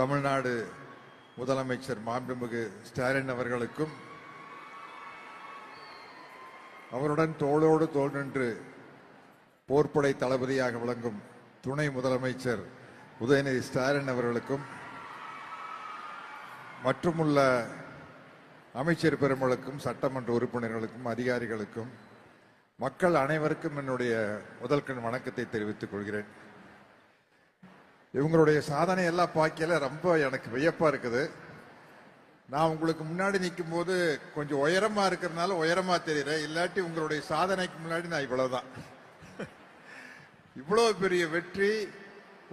தமிழ்நாடு முதலமைச்சர் மாண்புமிகு ஸ்டாலின் அவர்களுக்கும் அவருடன் தோளோடு தோல் நின்று போர்ப்படை தளபதியாக விளங்கும் துணை முதலமைச்சர் உதயநிதி ஸ்டாலின் அவர்களுக்கும் மற்றுமுள்ள அமைச்சர் பெருமளுக்கும் சட்டமன்ற உறுப்பினர்களுக்கும் அதிகாரிகளுக்கும் மக்கள் அனைவருக்கும் என்னுடைய முதல்கண் வணக்கத்தை தெரிவித்துக் கொள்கிறேன். இவங்களுடைய சாதனை எல்லாம் பார்க்கல ரொம்ப எனக்கு வியப்பா இருக்குது. நான் உங்களுக்கு முன்னாடி நிற்கும் போது கொஞ்சம் உயரமா இருக்கிறதுனால உயரமா தெரியுறேன். இல்லாட்டி உங்களுடைய சாதனைக்கு முன்னாடி நான் இவ்வளவுதான். இவ்வளவு பெரிய வெற்றி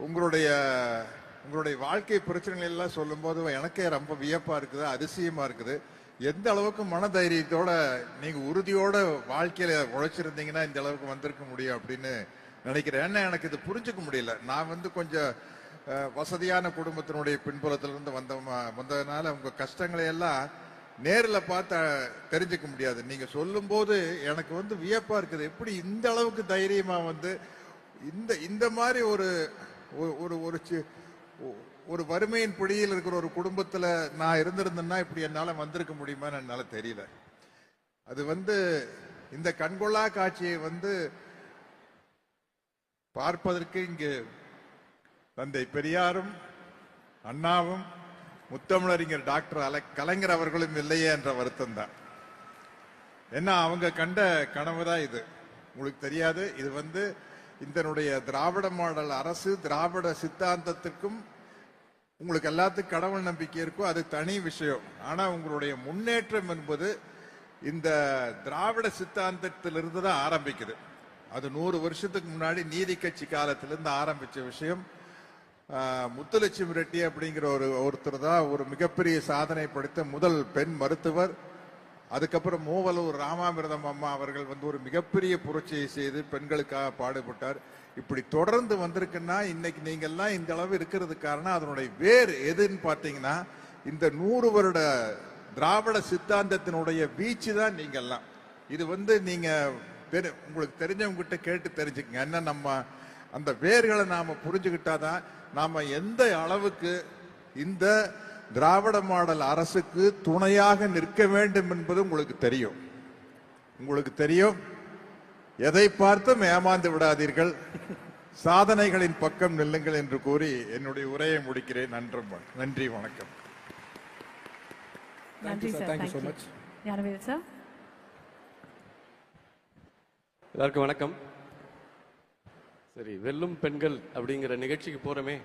உங்களுடைய உங்களுடைய வாழ்க்கை பிரச்சனைகள் எல்லாம் சொல்லும்போது எனக்கே ரொம்ப வியப்பா இருக்குது அதிசயமா இருக்குது. எந்த அளவுக்கு மனதைரியத்தோட நீங்க உறுதியோட வாழ்க்கையில உழைச்சிருந்தீங்கன்னா இந்த அளவுக்கு வந்திருக்க முடியும் அப்படின்னு நினைக்கிறேன். ஏன்னா எனக்கு இது புரிஞ்சுக்க முடியல. நான் வந்து கொஞ்சம் வசதியான குடும்பத்தினுடைய பின்புலத்திலிருந்து வந்த வந்ததுனால உங்க கஷ்டங்களை எல்லாம் நேரில் பார்த்து தெரிஞ்சுக்க முடியாது. நீங்க சொல்லும்போது எனக்கு வந்து வியப்பா இருக்குது. எப்படி இந்த அளவுக்கு தைரியமா வந்து இந்த இந்த மாதிரி ஒரு ஒரு- ஒரு ஒரு சி- ஒ- ஒரு வறுமையின் பிடியில் இருக்கிற ஒரு குடும்பத்தில் நான் இருந்திருந்தேன்னா இப்படி என்னால் வந்திருக்க முடியுமான்னு என்னால் தெரியல. அது வந்து இந்த கண்கொள்ளா காட்சியை வந்து பார்ப்பதற்கு இங்கு தந்தை பெரியாரும் அண்ணாவும் முத்தமிழறிஞர் டாக்டர் அல கலைஞர் அவர்களும் இல்லையே என்ற வருத்தம் தான். ஏன்னா அவங்க கண்ட கனவு தான் இது. உங்களுக்கு தெரியாது இது வந்து இதனுடைய திராவிட மாடல் அரசு திராவிட சித்தாந்தத்துக்கும் உங்களுக்கு எல்லாத்துக்கும் கடவுள் நம்பிக்கை இருக்கும் அது தனி விஷயம். ஆனால் உங்களுடைய முன்னேற்றம் என்பது இந்த திராவிட சித்தாந்தத்திலிருந்து தான் ஆரம்பிக்குது. அது நூறு வருஷத்துக்கு முன்னாடி நீதி கட்சி காலத்திலிருந்து ஆரம்பிச்ச விஷயம். முத்துலட்சுமி ரெட்டி அப்படிங்கிற ஒரு ஒருத்தர் தான் ஒரு மிகப்பெரிய சாதனை படைத்த முதல் பெண் மருத்துவர். அதுக்கப்புறம் மூவலூர் ராமாமிர்தம் அம்மா அவர்கள் வந்து ஒரு மிகப்பெரிய புரட்சியை செய்து பெண்களுக்காக பாடுபட்டார். இப்படி தொடர்ந்து வந்திருக்குன்னா இன்னைக்கு நீங்கள்லாம் இந்த அளவு இருக்கிறது காரணம் அதனுடைய வேர் எதுன்னு பார்த்தீங்கன்னா இந்த நூறு வருட திராவிட சித்தாந்தத்தினுடைய வீச்சு தான் நீங்கள்லாம். இது வந்து நீங்கள் தெரி- உங்களுக்கு தெரிஞ்சவங்க கிட்ட கேட்டு தெரிஞ்சுக்கங்க. என்ன நம்ம அந்த வேர்களை நாம புரிஞ்சுக்கிட்டாதான் நாம எந்த அளவுக்கு இந்த திராவிட மாடல் அரசுக்கு துணையாக நிற்க வேண்டும் என்பது உங்களுக்கு தெரியும். உங்களுக்கு தெரியும். எதை பார்த்தும் ஏமாந்து விடாதீர்கள். சாதனைகளின் பக்கம் நில்லுங்கள் என்று கூறி என்னுடைய உரையை முடிக்கிறேன். நன்றி வணக்கம். நன்றி வணக்கம் நன்றி sir. Sir Thank you so thank you much. Gnanavel sir எல்லாருக்கும் வணக்கம். சரி வெல்லும் பெண்கள் அப்படிங்கிற நிகழ்ச்சிக்கு போகிறோமே